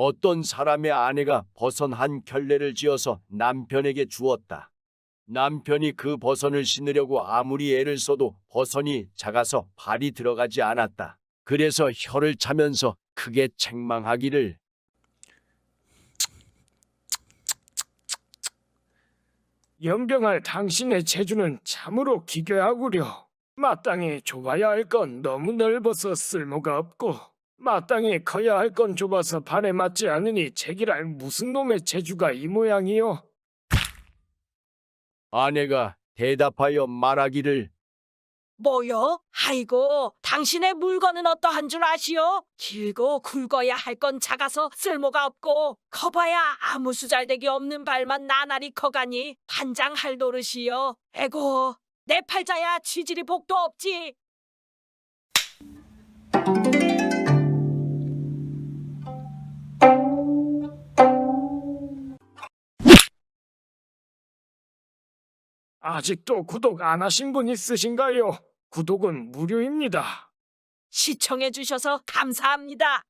어떤 사람의 아내가 버선 한 켤레를 지어서 남편에게 주었다. 남편이 그 버선을 신으려고 아무리 애를 써도 버선이 작아서 발이 들어가지 않았다. 그래서 혀를 차면서 크게 책망하기를 연병할 당신의 체주는 참으로 기괴하구려. 마땅히 좁아야 할 건 너무 넓어서 쓸모가 없고 마땅히 커야 할 건 좁아서 발에 맞지 않으니 제기랄 무슨 놈의 체주가 이 모양이요. 아내가 대답하여 말하기를 뭐요? 아이고, 당신의 물건은 어떠한 줄 아시오? 길고 굵어야 할 건 작아서 쓸모가 없고 커봐야 아무 수잘데기 없는 발만 나날이 커가니 반장할 노릇이요. 에고, 내 팔자야 취질이 복도 없지. 아직도 구독 안 하신 분 있으신가요? 구독은 무료입니다. 시청해 주셔서 감사합니다.